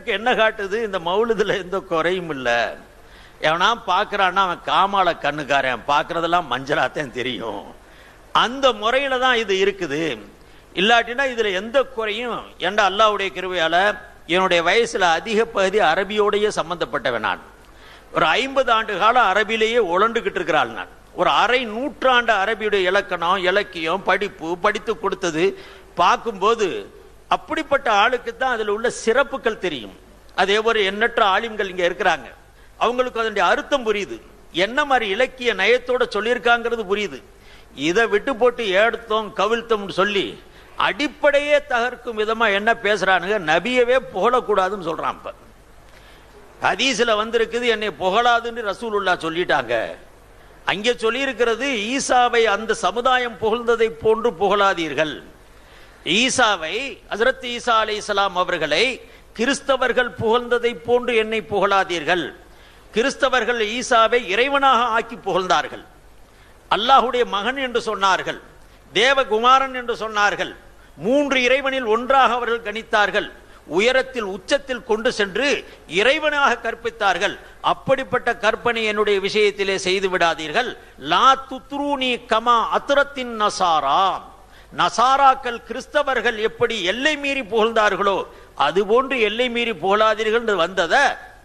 நமக்கு என்ன காட்டுது? இந்த மௌலுதுல எந்த குறையும் இல்லை. எவனா பார்க்கறான்னா அவன் காமால கண்ணுக்காரன். பார்க்கறதெல்லாம் மஞ்சளாத்தான் தெரியும். அந்த முறையில தான் இது இருக்குது. இல்லாட்டினா இதுல எந்த குறையும் என்ற அல்லாவுடைய கிருவையால என்னுடைய வயசுல அதிக பகுதி அரபியோடையே சம்பந்தப்பட்டவன் நான். ஒரு ஐம்பது ஆண்டு காலம் அரபிலேயே உழண்டுகிட்டு இருக்கிறாள் நான். ஒரு அரை நூற்றாண்டு அரபியுடைய இலக்கணம் இலக்கியம் படிப்பு படித்து கொடுத்தது. பார்க்கும்போது அப்படிப்பட்ட ஆளுக்கு தான் அதில் உள்ள சிறப்புகள் தெரியும். அதே ஒரு எண்ணற்ற ஆலிம்கள் இங்கே இருக்கிறாங்க. அவங்களுக்கு அதனுடைய அர்த்தம் புரியுது. என்ன மாதிரி இலக்கிய நயத்தோட சொல்லியிருக்காங்கிறது புரியுது. இதை விட்டு போட்டு ஏடுத்தோம் கவிழ்த்தோம்னு சொல்லி அடிப்படையே தகர்க்கும் விதமாக என்ன பேசுறானுங்க? நபியவே புகழக்கூடாதுன்னு சொல்றான் இப்ப. ஹதீஸில் வந்திருக்குது என்னை புகழாதுன்னு ரசூலுல்லா சொல்லிட்டாங்க. அங்கே சொல்லியிருக்கிறது ஈசாவை அந்த சமுதாயம் புகழ்ந்ததை போன்று புகழாதீர்கள். ஈசாவை ஹசரத் ஈசா இஸ்லாம் அவர்களை கிறிஸ்தவர்கள் புகழ்ந்ததை போன்று என்னை புகழாதீர்கள். கிறிஸ்தவர்கள் ஈசாவை இறைவனாக ஆக்கி புகழ்ந்தார்கள். அல்லாஹுடைய மகன் என்று சொன்னார்கள். தேவகுமாரன் என்று சொன்னார்கள். மூன்று இறைவனில் ஒன்றாக அவர்கள் கணித்தார்கள். உயரத்தில் உச்சத்தில் கொண்டு சென்று இறைவனாக கற்பித்தார்கள். அப்படிப்பட்ட கற்பனை என்னுடைய விஷயத்திலே செய்து விடாதீர்கள். லா துத்ரூனி கமா அத்துரத்தின் நசாரா. நசாராக்கள் கிறிஸ்தவர்கள் எப்படி எல்லை மீறி புகழ்ந்தார்களோ அதுபோன்று எல்லை மீறி புகழாதீர்கள் வந்ததை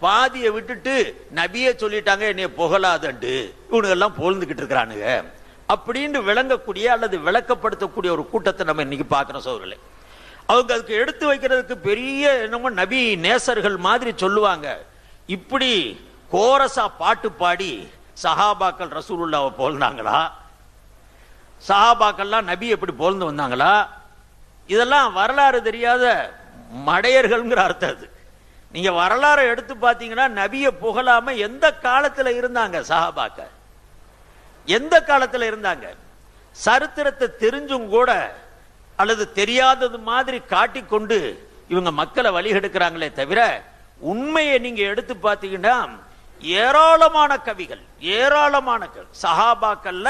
பாதியை விட்டுட்டு நபியே சொல்லிட்டாங்க என்னைய புகழாதண்டு. இவனுங்கெல்லாம் புகழ்ந்துகிட்டு இருக்கிறானுங்க. அப்படின்னு விளங்கக்கூடிய அல்லது விளக்கப்படுத்தக்கூடிய ஒரு கூட்டத்தை நம்ம இன்னைக்கு பார்க்குறோம் சோர்களே அவங்க அதுக்கு எடுத்து வைக்கிறதுக்கு பெரிய என்னமோ நபி நேசர்கள் மாதிரி சொல்லுவாங்க. இப்படி கோரசா பாட்டு பாடி சஹாபாக்கள் ரசூலுல்லாவை புகழ்ந்தாங்களா? சஹாபாக்கள்லாம் நபி எப்படி போலந்து வந்தாங்களா? இதெல்லாம் வரலாறு தெரியாத மடையர்கள்ங்கிற அர்த்தம் அது. நீங்க வரலாறை எடுத்து பார்த்தீங்கன்னா நபியை புகழாம எந்த காலத்துல இருந்தாங்க சஹாபாக்க எந்த காலத்துல இருந்தாங்க? சரித்திரத்தை தெரிஞ்சும் கூட அல்லது தெரியாதது மாதிரி காட்டிக்கொண்டு இவங்க மக்களை வழிகெடுக்கிறாங்களே தவிர உண்மையை நீங்க எடுத்து பார்த்தீங்கன்னா ஏராளமான கவிகள் ஏராளமான சஹாபாக்கள்ல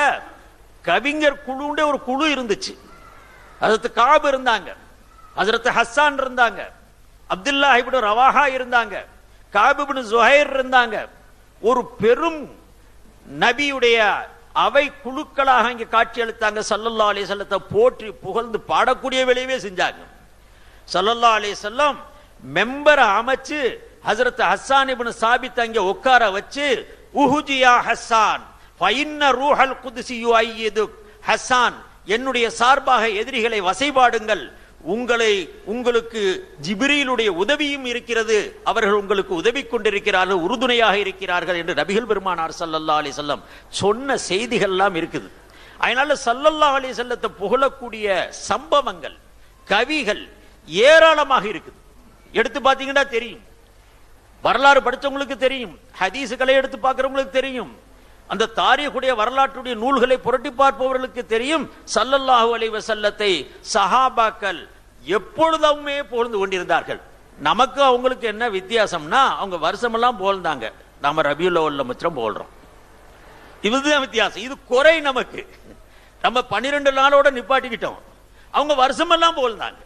கவிஞர் குழுண்டே ஒரு குழு இருந்துச்சு. அதற்கு காபு இருந்தாங்க. அதற்கு ஹஸ்ஸான் இருந்தாங்க. அப்துல்லா இப்னு ரவாஹா இருந்தாங்க. காபு ஜுஹைர் இருந்தாங்க. ஒரு பெரும் நபியுடைய அவை குழுக்களாக இங்கே காட்சி அளித்தாங்க. சல்லல்லா அலி செல்லத்தை போற்றி புகழ்ந்து பாடக்கூடிய வேலையவே செஞ்சாங்க. சல்லல்லா அலி செல்லம் மெம்பரை அமைச்சு ஹசரத் ஹஸ்ஸான் இபின் சாபித் அங்கே உட்கார வச்சு உஹுஜியா ஹஸ்ஸான் ரூஹல் குத்ஸி யுஐயிதுக் ஹசான் என்னுடைய சார்பாக எதிரிகளை வசைபாடுங்கள். உங்களை உங்களுக்கு ஜிபிரியிலுடைய உதவியும் இருக்கிறது. அவர்கள் உங்களுக்கு உதவி கொண்டிருக்கிறார்கள் உறுதுணையாக இருக்கிறார்கள் என்று நபிகள் பெருமானார் சல்லல்லா அலி செல்லம் சொன்ன செய்திகள்லாம் இருக்குது. அதனால சல்லல்லா அலி செல்லத்தை புகழக்கூடிய சம்பவங்கள் கவிகள் ஏராளமாக இருக்குது. எடுத்து பார்த்தீங்கன்னா தெரியும். வரலாறு படிச்சவங்களுக்கு தெரியும். ஹதீஸுகளை எடுத்து பார்க்குறவங்களுக்கு தெரியும். அந்த தாரீகுடைய வரலாற்றுடைய நூல்களை புரட்டி பார்ப்பவர்களுக்கு தெரியும். சல்லல்லாஹு அலைஹி வஸல்லத்தை சஹாபாக்கள் எப்பொழுதுமே புகழ்ந்து கொண்டிருந்தார்கள்? நமக்கு அவங்களுக்கு என்ன வித்தியாசம்னா அவங்க வருஷமெல்லாம் புகழ்ந்தாங்க. நாம ரபியுல் அவ்வல்ல முத்திரம் புகழ்றோம். இதுதான் வித்தியாசம். இது குறை நமக்கு. நம்ம பன்னிரெண்டு நாளோட நிப்பாட்டிக்கிட்டோம். அவங்க வருஷமெல்லாம் புகழ்ந்தாங்க.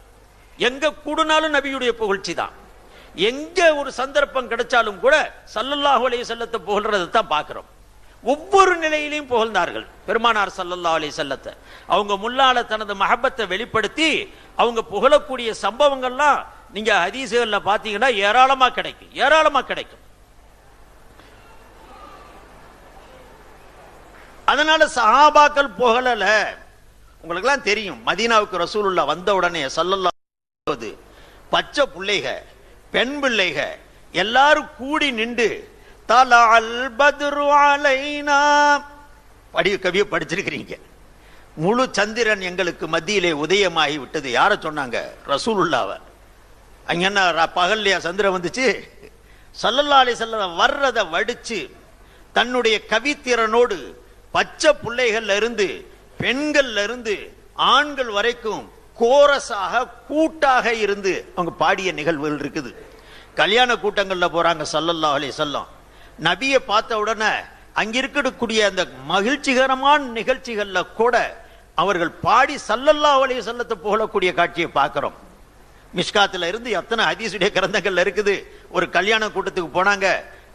எங்க கூடுனாலும் நபியுடைய புகழ்ச்சி தான். எங்க ஒரு சந்தர்ப்பம் கிடைச்சாலும் கூட சல்லல்லாஹு அலைய செல்லத்தை புகழ்றதை தான் பார்க்குறோம். ஒவ்வொரு நிலையிலையும் புகழ்ந்தார்கள். பெருமானார் சல்லல்லாஹு அலி செல்லத்தை அவங்க முல்லால தனது மஹப்பத்தை வெளிப்படுத்தி அவங்க புகழக்கூடிய சம்பவங்கள்லாம் நீங்க ஹதீசுகள்ல பாத்தீங்கன்னா ஏராளமா கிடைக்கும். ஏராளமா கிடைக்கும். அதனால சஹாபாக்கள் புகழல. உங்களுக்கெல்லாம் தெரியும். மதீனாவுக்கு ரசூலுல்லா வந்த உடனே சல்லல்லா பச்சை பிள்ளைக பெண் பிள்ளைக எல்லாரும் கூடி நின்று தலால் பத்ரு அலைனா. படி கவியை படிச்சிருக்கிறீங்க. முழு சந்திரன் எங்களுக்கு மத்தியிலே உதயமாகி விட்டது. யார சொன்னாங்க? ரசூலுல்லாவ. அங்கே என்ன ர- பகல்லையா சந்திரன் வந்துச்சு? சல்லல்லா செல்ல வர்றதை வர்றத வடிச்சு தன்னுடைய கவித்திறனோடு பச்சை பிள்ளைகள்ல இருந்து பெண்கள்ல இருந்து ஆண்கள் வரைக்கும் கோரஸாக கூட்டாக இருந்து அவங்க பாடிய நிகழ்வுகள் இருக்குது. கல்யாண கூட்டங்களில் போறாங்க சல்லல்லாஹு செல்லம் நபியை பார்த்த உடனே அங்கிருக்கக்கூடிய அந்த மகிழ்ச்சிகரமான நிகழ்ச்சிகள்ல கூட அவர்கள் பாடி சல்லல்லா அலைஹி செல்லத்தை புகழக்கூடிய காட்சியை பார்க்கிறோம். மிஷ்காத்துல இருந்து எத்தனை ஹதீசுடைய கிரந்தங்கள்ல இருக்குது? ஒரு கல்யாண கூட்டத்துக்கு போனாங்க.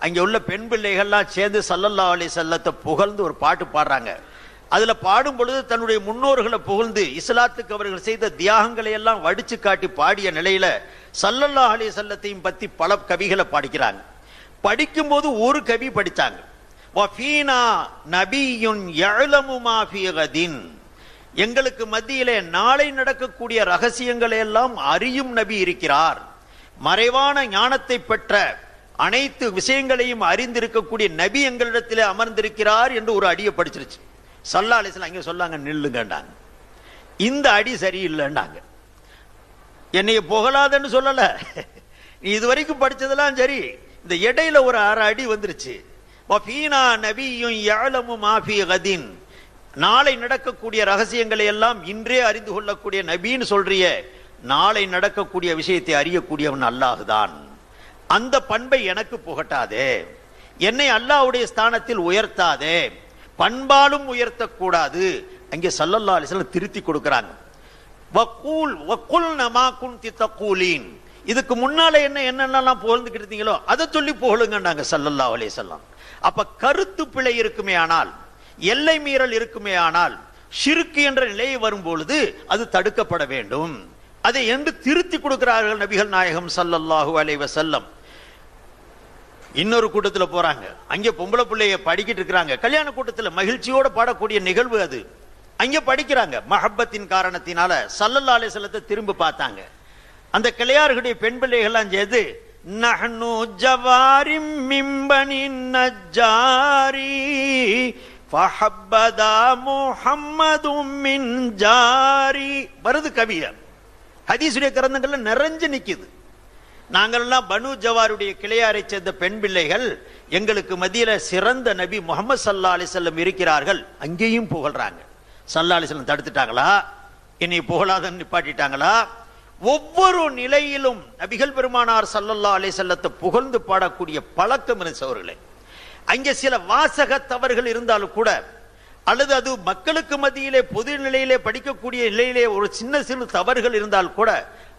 அங்க உள்ள பெண் பிள்ளைகள்லாம் சேர்ந்து சல்லல்லா அலி செல்லத்தை புகழ்ந்து ஒரு பாட்டு பாடுறாங்க. அதுல பாடும் பொழுது தன்னுடைய முன்னோர்களை புகழ்ந்து இஸ்லாத்துக்கு அவர்கள் செய்த தியாகங்களை எல்லாம் வடிச்சு காட்டி பாடிய நிலையில சல்லல்லா அலி செல்லத்தையும் பத்தி பல கவிகளை பாடிக்கிறாங்க. படிக்கும்போது ஒரு கவி படித்தாங்க வஃபீனா எங்களுக்கு மத்தியிலே நாளை நடக்கக்கூடிய ரகசியங்களை எல்லாம் அறியும் நபி இருக்கிறார். மறைவான ஞானத்தை பெற்ற அனைத்து விஷயங்களையும் அறிந்திருக்கக்கூடிய நபி எங்களிடத்திலே அமர்ந்திருக்கிறார் என்று ஒரு அடியை படிச்சிருச்சு. சல்லா அலிஸ்லாம் அங்கே சொல்லாங்க நில்லுங்கண்டாங்க இந்த அடி சரியில்லைண்டாங்க என்னைய புகழாதன்னு சொல்லலை. நீ இதுவரைக்கும் படித்ததெல்லாம் சரி. இந்த இடையில ஒரு அரை அடி வந்துருச்சு. நபியும் கதின். நாளை நடக்கக்கூடிய ரகசியங்களை எல்லாம் இன்றே அறிந்து கொள்ளக்கூடிய நபின்னு சொல்றிய நாளை நடக்கக்கூடிய விஷயத்தை அறியக்கூடியவன் அல்லாஹுதான். அந்த பண்பை எனக்கு புகட்டாதே. என்னை அல்லாஹ்வுடைய ஸ்தானத்தில் உயர்த்தாதே. பண்பாலும் உயர்த்தக்கூடாது. அங்கே சல்லல்லா அலிஸ்லாம் திருத்தி கொடுக்கறாங்க. வக்கூல் வக்குல் நமா குந்தி இதுக்கு முன்னால என்ன என்னென்னலாம் புகழ்ந்துக்கிட்டு இருந்தீங்களோ அதை சொல்லி புகழுங்கன்னாங்க சல்லல்லா அலைஹிஸ்ஸலாம் அப்ப கருத்து பிழை இருக்குமே ஆனால் எல்லை மீறல் இருக்குமே ஆனால் சிறுக்கு என்ற நிலையை வரும்பொழுது அது தடுக்கப்பட வேண்டும். அதை என்று திருத்தி கொடுக்கிறார்கள் நபிகள் நாயகம் சல்லல்லாஹு அலைவ செல்லம் இன்னொரு கூட்டத்துல போறாங்க. அங்கே பொம்பளை பிள்ளைய படிக்கிட்டு இருக்கிறாங்க. கல்யாண கூட்டத்துல மகிழ்ச்சியோட பாடக்கூடிய நிகழ்வு அது. அங்கே படிக்கிறாங்க. மஹப்பத்தின் காரணத்தினால சல்லல்லா செல்லத்தை திரும்ப பார்த்தாங்க. அந்த கிளையார்களுடைய பெண் பிள்ளைகள்லாம் சேர்ந்து நஹ்னு ஜவாரி மிம்பனின் நஜாரி ஃபஹப்பதா முஹம்மது மின் ஜாரி. வருது கவியர். ஹதீசுடைய கிரந்தங்கள்ல நிறைஞ்சு நிக்குது. நாங்கள்லாம் பனு ஜவாருடைய கிளையாரை சேர்ந்த பெண் பிள்ளைகள் எங்களுக்கு மத்தியில சிறந்த நபி முகமது சல்லா அலிசல்லம் இருக்கிறார்கள். அங்கேயும் புகழ்றாங்க. சல்லா அலிசல்லம் தடுத்துட்டாங்களா? என்னை புகழாதன்னு நிப்பாட்டிட்டாங்களா? ஒவ்வொரு நிலையிலும் நபிகள் பெருமானார் சல்லல்லா அலிசல்லத்தை புகழ்ந்து பாடக்கூடிய பழக்கம் இருந்தவர்களே அங்கே சில வாசக தவறுகள் இருந்தாலும் கூட அல்லது அது மக்களுக்கு மத்தியிலே பொது நிலையிலே படிக்கக்கூடிய நிலையிலே ஒரு சின்ன சிறு தவறுகள் இருந்தால் கூட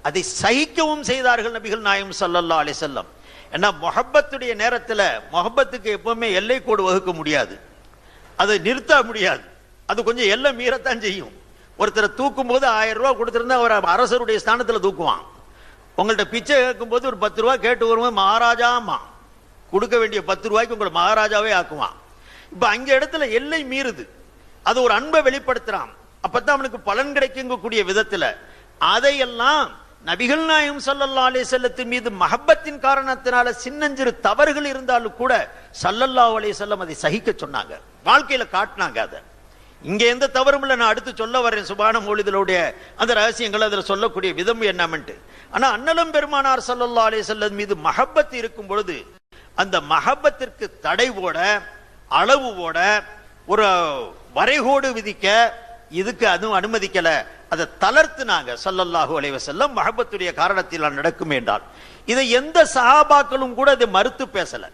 அதை சகிக்கவும் செய்தார்கள் நபிகள் நாயம் சல்லல்லா அலே செல்லம் ஏன்னா மொஹப்பத்துடைய நேரத்தில் மொஹப்பத்துக்கு எப்பவுமே எல்லை கோடு வகுக்க முடியாது. அதை நிறுத்த முடியாது. அது கொஞ்சம் எல்லை மீறத்தான் செய்யும். ஒருத்தரை தூக்கும் போது ஆயிரம் ரூபா கொடுத்துருந்தா அவர் அரசருடைய ஸ்தானத்தில் தூக்குவான். உங்கள்கிட்ட பிச்சை கேட்கும் போது ஒரு பத்து ரூபா கேட்டு வரும்போது மகாராஜாமா கொடுக்க வேண்டிய பத்து ரூபாய்க்கு உங்களை மகாராஜாவே ஆக்குவான். இப்போ அங்க இடத்துல எல்லை மீறுது. அது ஒரு அன்பை வெளிப்படுத்துறான். அப்பதான் அவனுக்கு பலன் கிடைக்கக்கூடிய விதத்துல அதையெல்லாம் நபிகள் நாயம் சல்லல்லா அலே செல்லத்தின் மீது மஹப்பத்தின் காரணத்தினால சின்னஞ்சிறு தவறுகள் இருந்தாலும் கூட சல்லல்லா அலே செல்லம் அதை சகிக்க சொன்னாங்க. வாழ்க்கையில காட்டினாங்க அதை. இங்கே எந்த தவறும் இல்லை நான் அடுத்து சொல்ல வரேன் சுபான மொழிதலுடைய அந்த ரகசியங்கள் அதில் சொல்லக்கூடிய விதம் என்னமென்ட்டு ஆனால் அண்ணலும் பெருமானார் சல்லல்லா அலே செல்லது மீது மஹப்பத் இருக்கும் பொழுது அந்த மஹப்பத்திற்கு தடை ஓட அளவு ஓட ஒரு வரைகோடு விதிக்க இதுக்கு அதுவும் அனுமதிக்கல. அதை தளர்த்துனாங்க சல்லல்லாஹு அலைவ செல்லம் மஹபத்துடைய காரணத்தில் நடக்கும் என்றால். இதை எந்த சஹாபாக்களும் கூட இதை மறுத்து பேசல.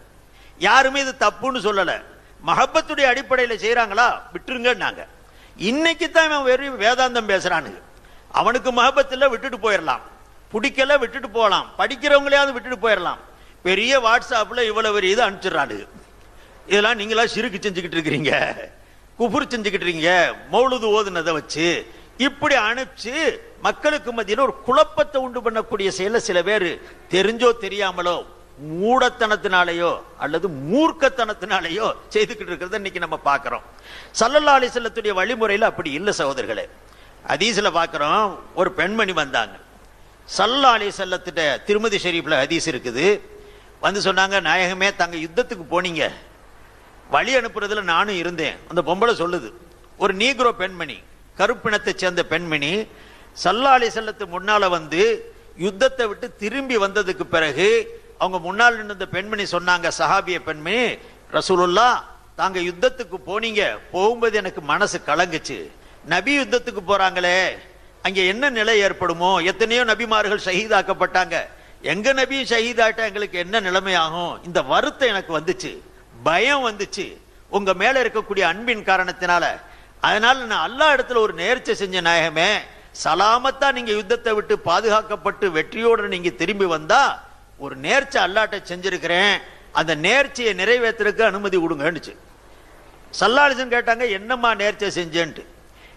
யாருமே இது தப்புன்னு சொல்லலை. மஹப்பத்துடைய அடிப்படையில செய்யறாங்களா விட்டுருங்கன்னாங்க. இன்னைக்கு தான் இவன் வெறும் வேதாந்தம் பேசுறானுங்க. அவனுக்கு மஹபத்தில் விட்டுட்டு போயிடலாம் பிடிக்கல விட்டுட்டு போகலாம். படிக்கிறவங்களையாவது விட்டுட்டு போயிடலாம் பெரிய வாட்ஸ்அப்ல இவ்வளவு இது அனுப்பிச்சிடுறானுங்க. இதெல்லாம் நீங்களா சிறுக்கு செஞ்சுக்கிட்டு இருக்கிறீங்க. குபுர் செஞ்சுக்கிட்டு இருக்கீங்க. மௌலுது ஓதுனதை வச்சு இப்படி அனுப்பிச்சு மக்களுக்கு மத்தியில் ஒரு குழப்பத்தை உண்டு பண்ணக்கூடிய செயலை சில பேர் தெரிஞ்சோ தெரியாமலோ மூடத்தனத்தினாலேயோ அல்லது மூர்க்கத்தனத்தினாலேயோ செய்துக்கிட்டு இருக்கிறத இன்னைக்கு நம்ம பார்க்கிறோம். சல்லல்லா அலி செல்லத்துடைய வழிமுறையில் அப்படி இல்லை சகோதரர்களே. ஹதீஸ்ல பார்க்குறோம் ஒரு பெண்மணி வந்தாங்க. சல்லா அலி செல்லத்திட்ட திருமதி ஷெரீஃபில் ஹதீஸ் இருக்குது. வந்து சொன்னாங்க நாயகமே தங்க யுத்தத்துக்கு போனீங்க. வழி அனுப்புறதுல நானும் இருந்தேன். அந்த பொம்பளை சொல்லுது. ஒரு நீக்ரோ பெண்மணி கருப்பினத்தை சேர்ந்த பெண்மணி சல்லா அலி செல்லத்து முன்னால வந்து யுத்தத்தை விட்டு திரும்பி வந்ததுக்கு பிறகு அவங்க முன்னால் நின்று பெண்மணி சொன்னாங்க சஹாபிய பெண்மணி ரசூலுல்லா தாங்க யுத்தத்துக்கு போனீங்க. போகும்போது எனக்கு மனசு கலங்குச்சு. நபி யுத்தத்துக்கு போறாங்களே. அங்கே என்ன நிலை ஏற்படுமோ? எத்தனையோ நபிமார்கள் ஷஹீதாக்கப்பட்டாங்க. எங்க நபியும் ஷஹீதாட்ட எங்களுக்கு என்ன நிலைமை ஆகும் இந்த வருத்தம் எனக்கு வந்துச்சு. பயம் வந்துச்சு. உங்க மேல இருக்கக்கூடிய அன்பின் காரணத்தினால. அதனால நான் எல்லா இடத்துல ஒரு நேர்ச்சி செஞ்ச நாயகமே சலாமத்தா நீங்க யுத்தத்தை விட்டு பாதுகாக்கப்பட்டு வெற்றியோடு நீங்க திரும்பி வந்தா ஒரு நேர்ச்சை அல்லாட்ட செஞ்சிருக்கிறேன் அந்த நேர்ச்சியை நிறைவேற்றுறதுக்கு அனுமதி கொடுங்கன்னுச்சு. சல்லாலிசன் கேட்டாங்க என்னம்மா நேர்ச்சை செஞ்சேன்ட்டு?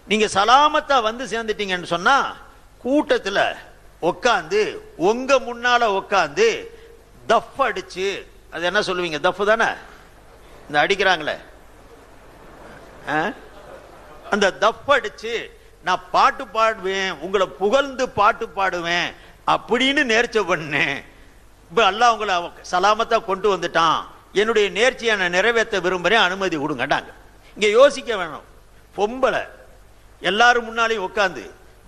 நீங்க சலாமத்தா வந்து சேர்ந்துட்டீங்கன்னு சொன்னா கூட்டத்தில் உக்காந்து உங்க முன்னால உட்காந்து தஃப் அடிச்சு அது என்ன சொல்லுவீங்க? தஃப் தானே? இந்த அடிக்கிறாங்களே. ஆ? அந்த தஃப் அடிச்சு நான் பாட்டு பாடுவேன் உங்களை புகழ்ந்து பாட்டு பாடுவேன் அப்படின்னு நேர்ச்சை பண்ணேன். இப்போ அல்லாஹ் உங்களை சலாமத்தாக கொண்டு வந்துட்டான். என்னுடைய நேர்ச்சியை நான் நிறைவேற்ற விரும்புகிறேன் அனுமதி கொடுங்கட்டாங்க. இங்கே யோசிக்க வேணும். பொம்பளை. எல்லாரும் முன்னாலையும் உட்காந்து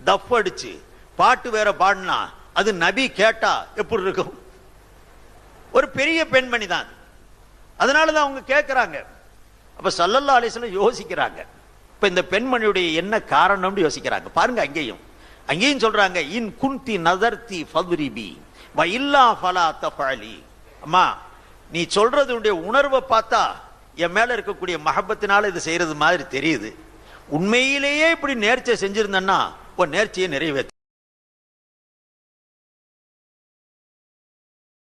தஃப் அடிச்சு பாட்டு வேற பாடினா அது நபி கேட்டா எப்படி இருக்கும்? ஒரு பெரிய பெண்மணி தான். அதனால தான் அவங்க கேட்குறாங்க அப்போ சல்லல்லா அலிஸ்லாம் யோசிக்கிறாங்க. இப்போ இந்த பெண்மணியுடைய என்ன காரணம்னு யோசிக்கிறாங்க. பாருங்க அங்கேயும். அங்கேயும் சொல்றாங்க இன் குந்தி நதர்த்தி ஃபதுரிபி. இல்லா ஃபலா தஃபாலி அம்மா நீ சொல்றதுடைய உணர்வை பார்த்தா என் மேல இருக்கக்கூடிய மகப்பத்தினால இது செய்யறது மாதிரி தெரியுது. உண்மையிலேயே இப்படி நேர்ச்சியை செஞ்சிருந்தேன்னா உன் நேர்ச்சியை நிறைவேற்ற.